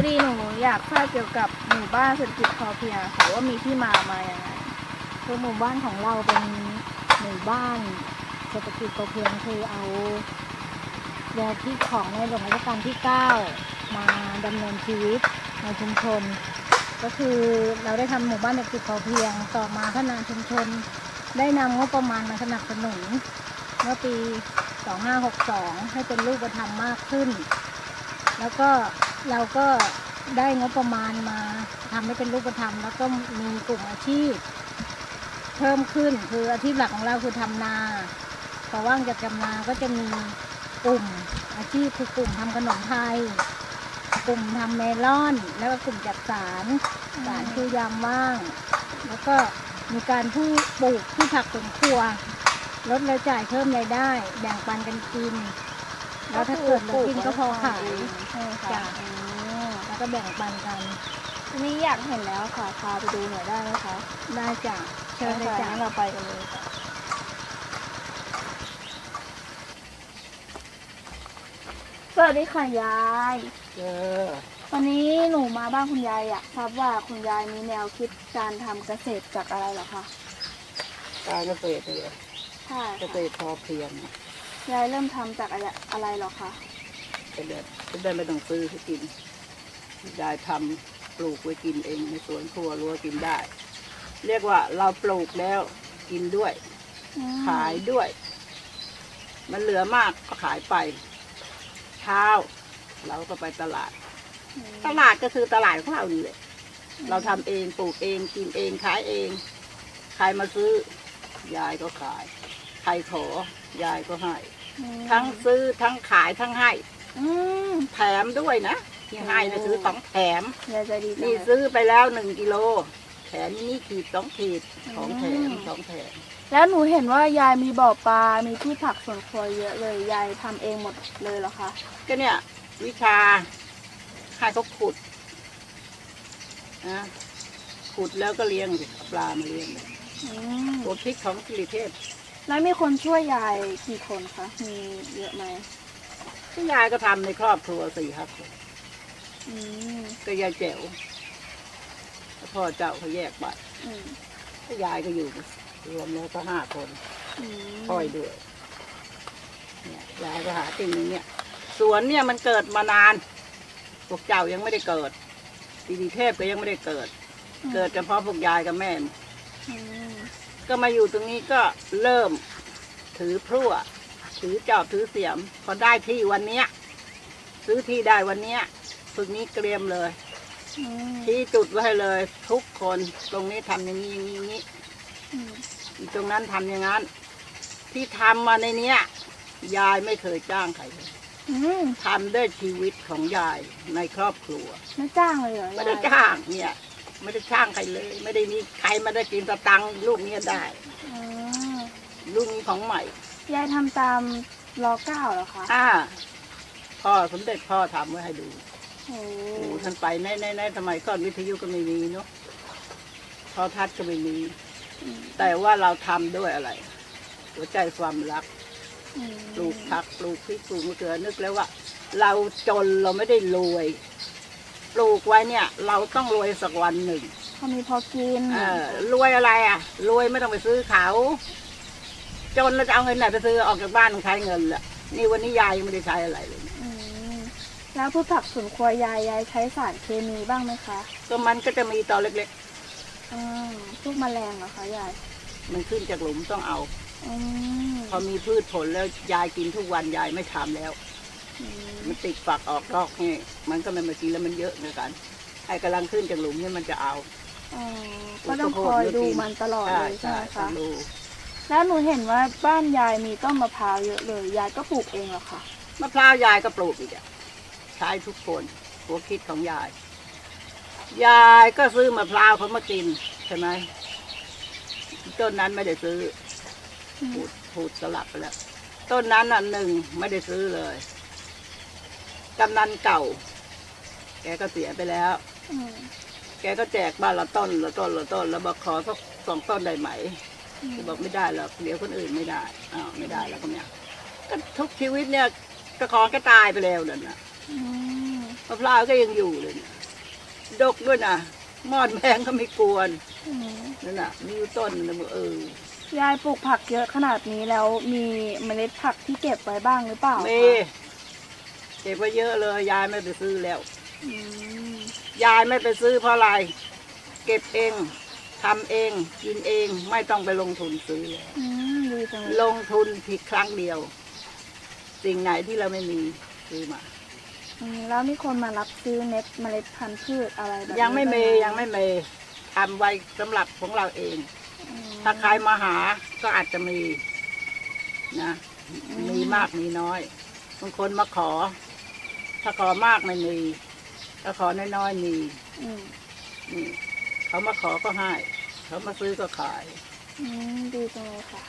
พอดีหนูอยากทราบเกี่ยวกับหมู่บ้านเศรษฐกิจพอเพียงค่ะว่ามีที่มามาอย่างไงคือหมู่บ้านของเราเป็นหมู่บ้านเศรษฐกิจพอเพียงคือเอาแนวคิดของในหลวงรัชกาลที่ 9 มาดำเนินชีวิตในชุมชน ก็คือเราได้ทำหมู่บ้านเศรษฐกิจพอเพียงต่อมาพัฒนาชุมชน ได้นำงบประมาณมาสนับสนุนเมื่อปี 2562 ให้เป็นรูปธรรมมากขึ้น แล้วก็ เราก็ได้งบประมาณมาทำให้เป็นรูปธรรม แล้วก็มีกลุ่มอาชีพ เพิ่มขึ้นคืออาชีพหลักของเราคือทำนาพอว่างจากทำนาก็จะมีกลุ่มอาชีพคือกลุ่มทำขนมไทย กลุ่มทำเมลอน แล้วก็กลุ่มจัดสารสารคือยามว่าง แล้วก็มีการผู้ปลูกพืชผักสวนครัวลดรายจ่ายเพิ่มรายได้ แบ่งปันกันกิน แล้วถ้าเกิดเรากินก็พอขายใช่ไหมคะจ้ะอ๋อแล้วก็แบ่งปันกันทีนี้อยากเห็นแล้วค่ะพาไปดูหน่อยได้ไหมคะได้จ้ะเชิญเลยค่ะจ้ะงั้นเราไปกันเลยค่ะสวัสดีค่ะยายเออวันนี้หนูมาบ้านคุณยายอยากทราบว่าคุณยายมีแนวคิดการทำเกษตรจากอะไรเหรอคะการเกษตรเลยใช่เกษตรพอเพียง ยายเริ่มทำจากอะไรอะไรเหรอคะจะได้จะได้ไม่ต้องซื้อให้กินยายทำปลูกไว้กินเองในสวนครัวรั้วกินได้ เรียกว่าเราปลูกแล้วกินด้วยอืมขายด้วย มันเหลือมากก็ขายไปเช้าเราก็ไปตลาดอืมตลาดก็คือตลาดของเรานี่แหละเราทำเองปลูกเองกินเองขายเอง ใครมาซื้อ ยายก็ขาย ใครขอยายก็ให้อืม ทั้งซื้อทั้งขายทั้งให้อืมแถมด้วยนะที่ให้นะโอ้ซื้อสองแถม ยายใจดีจังนี่เลยซื้อไปแล้วหนึ่งกิโลแถมนี่ขีดสองขีดอืมของแถมสองแถมแล้วหนูเห็นว่ายายมีบ่อปลา มีที่ผักสวนครัวเยอะเลย ยายทำเองหมดเลยเหรอคะ ก็เนี่ย วิชาให้เขาขุดนะขุดแล้วก็เลี้ยงสิเอาปลามาเลี้ยงเลยอืมตัวพริกของกิริเทพ แล้วมีคนช่วยยายกี่คนคะ มีเยอะไหมที่ยายก็ทำในครอบครัวสี่ครับอืมก็ยายแจ๋วแล้วพ่อเจ้าเขาแยกไปอืมก็ยายก็อยู่รวมแล้วก็ห้าคนอืมค่อยด้วยเนี่ยยายก็หาติ่งอย่างเนี้ยสวนเนี่ยมันเกิดมานานพวกเจ้ายังไม่ได้เกิดปีดีเทพก็ยังไม่ได้เกิด เกิดเฉพาะพวกยายกับแม่ อืม ก็มาอยู่ตรงนี้ก็เริ่มถือพลั่วถือจอบถือเสียม พอได้ที่วันเนี้ย ซื้อที่ได้วันเนี้ยฝึกนี้เกรียมเลยอืมที่จุดไว้ให้เลย ทุกคนตรงนี้ทำอย่างนี้อย่างนี้อย่างนี้อืมอีกตรงนั้นทำอย่างนั้น ที่ทำมาในเนี้ย ยายไม่เคยจ้างใครเลยอืมทำด้วยชีวิตของยายในครอบครัวไม่จ้างเลยเหรอไม่ได้ยายจ้างเนี่ย ไม่ได้จ้างใครเลย ไม่ได้มีใครมาได้กินสตังค์ลูกเนี้ยได้อืมลูกนี้ของใหม่ ยายทำตามรอเก้าเหรอคะอ่า พ่อสมเด็จพ่อทำไว้ให้ดูโอ้โอ้ท่านไปในในในสมัยก่อนวิทยุก็ไม่มีเนาะโทอทัศน์ก็ไม่มี อืมแต่ว่าเราทำด้วยอะไร หัวใจความรัก อืมปลูกผักปลูกพริกปลูกมะเขือนึกแล้วว่า เราจนเราไม่ได้รวยป ลูกไว้เนี่ย เราต้องรวยสักวันหนึ่งพอมีพอกินเออรวยอะไรอะ รวยไม่ต้องไปซื้อเขา จนเราจะเอาเงินไหนไปซื้อออกจากบ้านใช้เงินละนี่วันนี้ยายยังไม่ได้ใช้อะไรเลยอืมแล้วพืชผักสวนครัวยายยายใช้สารเคมีบ้างไหมคะก็มันก็จะมีตอนเล็กอืมพวกแมลงเหรอคะยายๆ มันขึ้นจากหลุมต้องเอา อืมพอมีพืชผลแล้วยายกินทุกวันยายไม่ทำแล้ว อืม มันติดฝักออกดอกนี่มันก็ไม่มากินแล้วมันเยอะเหมือนกันไอ้กำลังขึ้นจากหลุมเนี่ยมันจะเอาอ๋อก็ต้องคอยดูมันตลอดเลยใช่ไหมต้คะองดูแล้วหนูเห็นว่าบ้านยายมีต้นมะพร้าวเยอะเลยยายก็ปลูกเองเหรอคะมะพร้าวยายก็ปลูกอีกอะใช้ทุกคนหัวคิดของยาย ยายก็ซื้อมะพร้าวเขามากินใช่ไหมต้นนั้นไม่ได้ซื้ออืมพูดพูดสลับไปแล้ว ต้นนั้นอะหนึ่งไม่ได้ซื้อเลย กำนันเก่า แกก็เสียไปแล้วอืมแกก็แจกบ้านละต้นละต้นละต้น แล้วบอกขอสักสองต้นได้ไหมอืมแกบอกไม่ได้หรอกเดี๋ยวคนอื่นไม่ได้อ้าวไม่ได้แล้วก็เนี่ยก็ทุกชีวิตเนี่ยก็ขอแกตายไปแล้วนั่นนะอืมมะพร้าวก็ยังอยู่เลยนะดกด้วยนะมอดแมงก็ไม่กวนอืมนั่นน่ะ มีอยู่ต้นนึงเออยายปลูกผักเยอะขนาดนี้แล้วมีเมล็ดผักที่เก็บไว้บ้างหรือเปล่าเมคะ เก็บไว้เยอะเลยยายไม่ไปซื้อแล้วอืมยายไม่ไปซื้อเพราะอะไรเก็บเองทำเองกินเองไม่ต้องไปลงทุนซื้อเลยอืมดีจังเลยลงทุนผิดครั้งเดียว สิ่งไหนที่เราไม่มีซื้อมา อืมแล้วมีคนมารับซื้อเม็ดเมล็ดพันธุ์พืชอะไรแบบนี้ยังไม่มีด้หยังไม่มีทำไว้สำหรับของเราเอง อืมถ้าใครมาหาก็อาจจะมีนะ มีมากมีน้อยบางคนมาขอ ถ้าขอมากไม่มี ถ้าขอน้อยๆมีอืมนี่เขามาขอก็ให้ เขามาซื้อก็ขาย อืมดีจังเลยค่ะ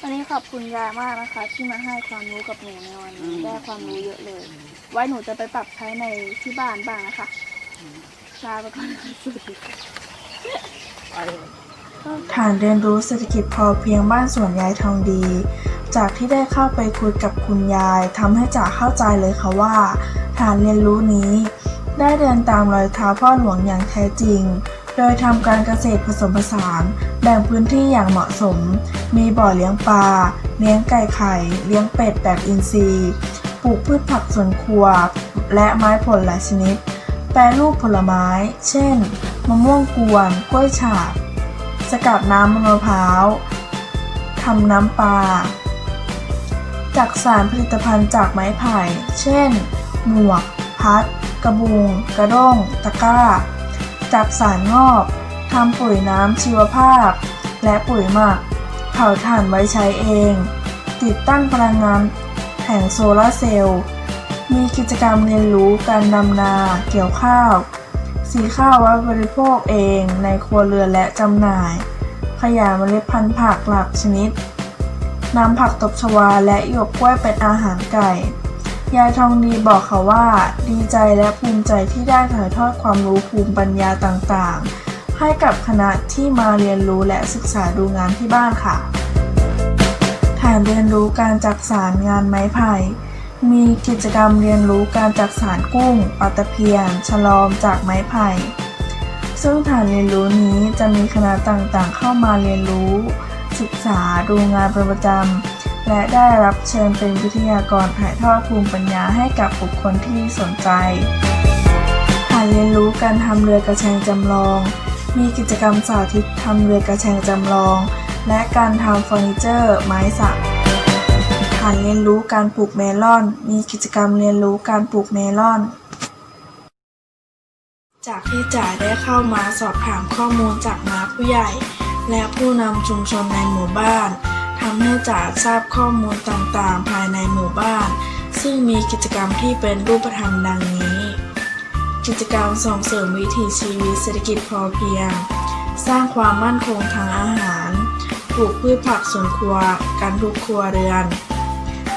วันนี้ขอบคุณยายมากนะคะ ที่มาให้ความรู้กับหนูในวันนี้อืม ได้ความรู้เยอะเลย ไว้หนูจะไปปรับใช้ในที่บ้านบ้างนะคะลาไปก่อนนะสวัสดีค่ะ ไปฐานเรียนรู้เศรษฐกิจพอเพียงบ้านสวนยายทองดี จากที่ได้เข้าไปคุยกับคุณยายทำให้จ๋าเข้าใจเลยค่ะว่า ฐานเรียนรู้นี้ ได้เดินตามรอยเท้าพ่อหลวงอย่างแท้จริง โดยทำการเกษตรผสมผสาน แบ่งพื้นที่อย่างเหมาะสม มีบ่อเลี้ยงปลา เลี้ยงไก่ไข่ เลี้ยงเป็ดแบบอินทรีย์ ปลูกพืชผักสวนครัว และไม้ผลหลายชนิด แปรรูปผลไม้ เช่น มะม่วงกวน กล้วยฉาบ สกัดน้ำมะพร้าวทำน้ำปลาจากสารผลิตภัณฑ์จากไม้ไผ่ เช่น หมวก พัด กระบุง กระด้ง ตะกร้า จากสารงอก ทำปุ๋ยน้ำชีวภาพ และปุ๋ยหมัก เผาถ่านไว้ใช้เอง ติดตั้งพลังงานแผงโซลาร์เซลล์ มีกิจกรรมเรียนรู้การดำนา เกี่ยวข้าว สีข้าวไว้บริโภคเองในครัวเรือนและจำหน่าย ขยายเมล็ดพันธุ์ผักหลากชนิดนำผักตบชวาและหยวกกล้วยเป็นอาหารไก่ ยายทองดีบอกเขาว่า ดีใจและภูมิใจที่ได้ถ่ายทอดความรู้ภูมิปัญญาต่างๆ ให้กับคณะที่มาเรียนรู้และศึกษาดูงานที่บ้านค่ะฐานเรียนรู้การจักสารงานไม้ไผ่มีกิจกรรมเรียนรู้การจักสานกุ้งปลาตะเพียน ฉลอมจากไม้ไผ่ ซึ่งฐานเรียนรู้นี้จะมีคณะต่างๆ เข้ามาเรียนรู้ ศึกษาดูงานป็นประจำ และได้รับเชิญเป็นวิทยากรถ่ายทอดภูมิปัญญาให้กับบุคคลที่สนใจฐานเรียนรู้การทำเรือกระแชงจำลอง มีกิจกรรมสาธิตทำเรือกระแชงจำลอง และการทำเฟอร์นิเจอร์ไม้สักฐานเรียนรู้การปลูกเมลอน มีกิจกรรมเรียนรู้การปลูกเมลอนจากที่จ๋าได้เข้ามาสอบถามข้อมูลจากน้าผู้ใหญ่ และผู้นำชุมชนในหมู่บ้าน ทำให้จ๋าทราบข้อมูลต่างๆ ภายในหมู่บ้าน ซึ่งมีกิจกรรมที่เป็นรูปธรรมดังนี้ กิจกรรมส่งเสริมวิถีชีวิตเศรษฐกิจพอเพียง สร้างความมั่นคงทางอาหาร ปลูกพืชผักสวนครัวกันทุกครัวเรือน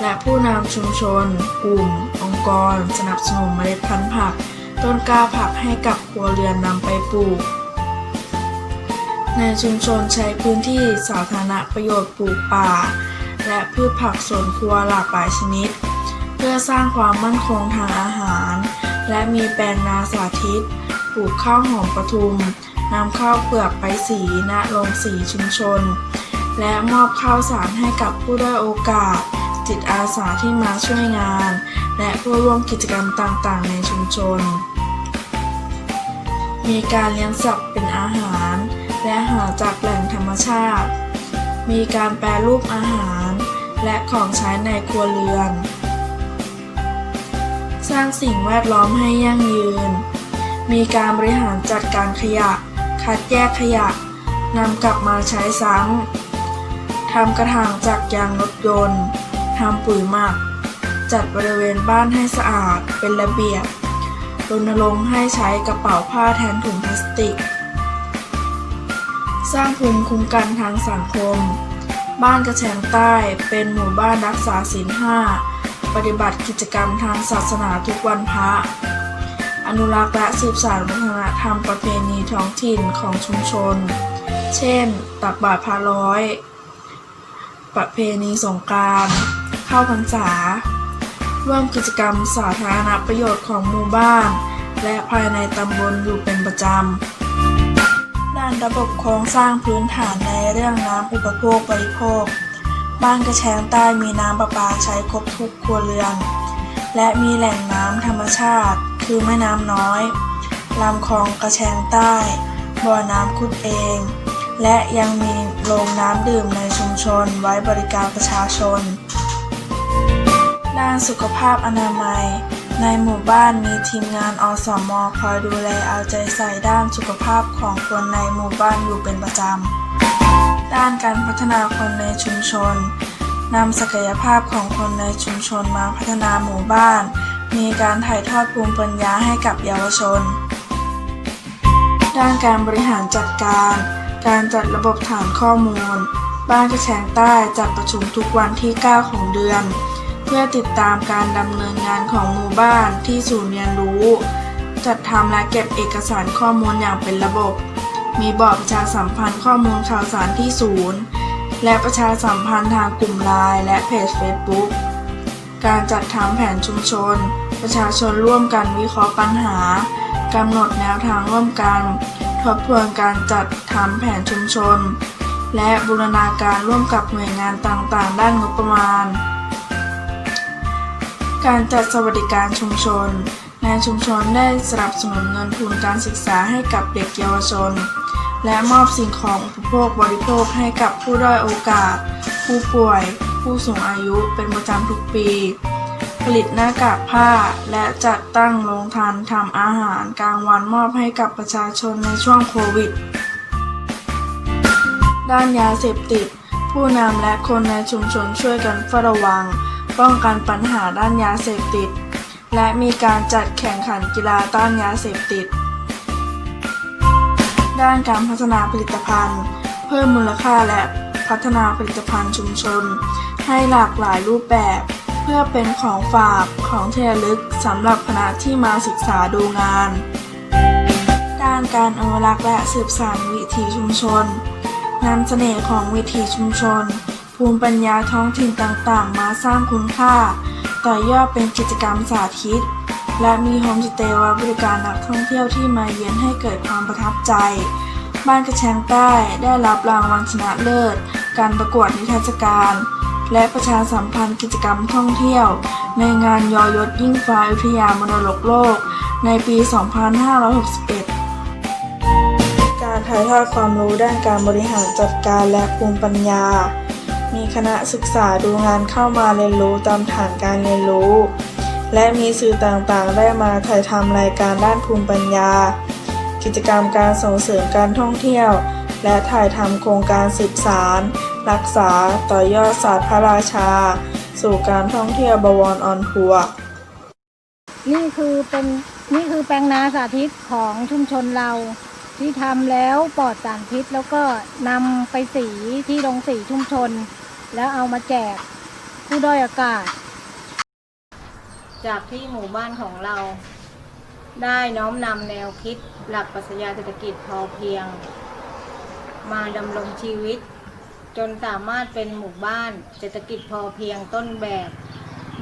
และผู้นำชุมชน กลุ่ม องค์กร สนับสนุนเมล็ดพันธุ์ผัก ต้นกล้าผักให้กับครัวเรือนนำไปปลูก ในชุมชนใช้พื้นที่สาธารณประโยชน์ปลูกป่า และพืชผักสวนครัวหลากหลายชนิด เพื่อสร้างความมั่นคงทางอาหาร และมีแปลงนาสาธิต ปลูกข้าวหอมปทุมนำข้าวเปลือกไปสีณโรงสีชุมชน และมอบข้าวสารให้กับผู้ได้โอกาส จิตอาสาที่มาช่วยงาน และผู้ร่วมกิจกรรมต่างๆ ในชุมชน มีการเลี้ยงสัตว์เป็นอาหาร และหาจากแหล่งธรรมชาติ มีการแปรรูปอาหาร และของใช้ในครัวเรือน สร้างสิ่งแวดล้อมให้ยั่งยืน มีการบริหารจัดการขยะ คัดแยกขยะนำกลับมาใช้ซ้ำ ทำกระถางจากยางรถยนต์ ทำปุ๋ยหมัก จัดบริเวณบ้านให้สะอาดเป็นระเบียบรณรงค์ให้ใช้กระเป๋าผ้าแทนถุงพลาสติก สร้างภูมิคุ้มกันทางสังคม บ้านกระแชงใต้เป็นหมู่บ้านรักษาศีลห้าปฏิบัติกิจกรรมทางศาสนาทุกวันพระ อนุรักษ์และสืบสานวัฒนธรรมประเพณีท้องถิ่นของชุมชน เช่น ตักบาตรพระร้อย ประเพณีสงกรานต์เข้าพรรษา ร่วมกิจกรรมสาธารณประโยชน์ของหมู่บ้าน และภายในตำบลอยู่เป็นประจำ ด้านระบบโครงสร้างพื้นฐานในเรื่องน้ำอุปโภคบริโภค บ้านกระแชงใต้มีน้ำประปาใช้ครบทุกครัวเรือน และมีแหล่งน้ำธรรมชาติ คือแม่น้ำน้อยลำคลองกระแชงใต้ บ่อน้ำขุดเอง และยังมีโรงน้ำดื่มในชุมชนไว้บริการประชาชน ด้านสุขภาพอนามัย ในหมู่บ้านมีทีมงานอสม คอยดูแลเอาใจใส่ด้านสุขภาพของคนในหมู่บ้านอยู่เป็นประจำ ด้านการพัฒนาคนในชุมชนนำศักยภาพของคนในชุมชนมาพัฒนาหมู่บ้าน มีการถ่ายทอดภูมิปัญญาให้กับเยาวชน ด้านการบริหารจัดการ การจัดระบบฐานข้อมูล บ้านกระแชงใต้จัดประชุมทุกวันที่ 9 ของเดือน เพื่อติดตามการดำเนินงานของหมู่บ้านที่ศูนย์เรียนรู้ จัดทำและเก็บเอกสารข้อมูลอย่างเป็นระบบ มีบอร์ดประชาสัมพันธ์ข้อมูลข่าวสารที่ศูนย์ และประชาสัมพันธ์ทางกลุ่มไลน์และเพจ Facebook การจัดทำแผนชุมชน ประชาชนร่วมกันวิเคราะห์ปัญหากำหนดแนวทางร่วมกัน ทบทวนการจัดทำแผนชุมชน และบูรณาการร่วมกับหน่วยงานต่างๆ ด้านงบประมาณ การจัดสวัสดิการชุมชน ในชุมชนได้สนับสนุนเงินทุนการศึกษาให้กับเด็กเยาวชน และมอบสิ่งของอุปโภคบริโภคให้กับผู้ด้อยโอกาส ผู้ป่วย ผู้สูงอายุเป็นประจำทุกปี ผลิตหน้ากากผ้า และจัดตั้งโรงทานทำอาหารกลางวันมอบให้กับประชาชนในช่วงโควิด ด้านยาเสพติด ผู้นำและคนในชุมชนช่วยกันเฝ้าระวัง ป้องกันปัญหาด้านยาเสพติด และมีการจัดแข่งขันกีฬาต้านยาเสพติด ด้านการพัฒนาผลิตภัณฑ์ เพิ่มมูลค่าและพัฒนาผลิตภัณฑ์ชุมชน ให้หลากหลายรูปแบบ เพื่อเป็นของฝากของเทลึกสำหรับคณะที่มาศึกษาดูงาน ด้านการอนุรักษ์และสืบสานวิถีชุมชนนำเสน่ห์ของวิถีชุมชน ภูมิปัญญาท้องถิ่นต่างๆ มาสร้างคุณค่า ต่อยอดเป็นกิจกรรมสาธิต และมีโฮมสเตย์ไว้บริการนักท่องเที่ยวที่มาเยือนให้เกิดความประทับใจ บ้านกระแชงใต้ได้รับรางวัลชนะเลิศ การประกวดนิทรรศการ และประชาสัมพันธ์กิจกรรมท่องเที่ยว ในงานยอยศยิ่งฟ้าอยุธยามรดกโลก ในปี 2561การถ่ายทอดความรู้ด้านการบริหารจัดการและภูมิปัญญา มีคณะศึกษาดูงานเข้ามาเรียนรู้ตามฐานการเรียนรู้ และมีสื่อต่างๆ ได้มาถ่ายทำรายการด้านภูมิปัญญา กิจกรรมการส่งเสริมการท่องเที่ยว และถ่ายทำโครงการสืบสาร รักษาต่อยอดศาสตร์พระราชา สู่การท่องเที่ยวบวรออนทัวร์นี่คือเป็นนี่คือแปลงนาสาธิตของชุมชนเรา ที่ทำแล้วปลอดสารพิษแล้วก็นำไปสีที่โรงสีชุมชน แล้วเอามาแจกผู้ด้อยโอกาส จากที่หมู่บ้านของเรา ได้น้อมนำแนวคิดหลักปรัชญาเศรษฐกิจพอเพียง มาดำรงชีวิต จนสามารถเป็นหมู่บ้านเศรษฐกิจพอเพียงต้นแบบ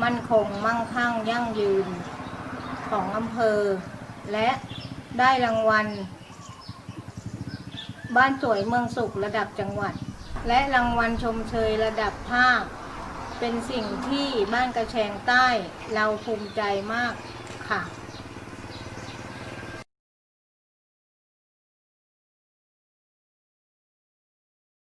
มั่นคงมั่งคั่งยั่งยืนของอำเภอ และได้รางวัล บ้านสวยเมืองสุขระดับจังหวัด และรางวัลชมเชยระดับภาค เป็นสิ่งที่บ้านกระแชงใต้เราภูมิใจมากค่ะ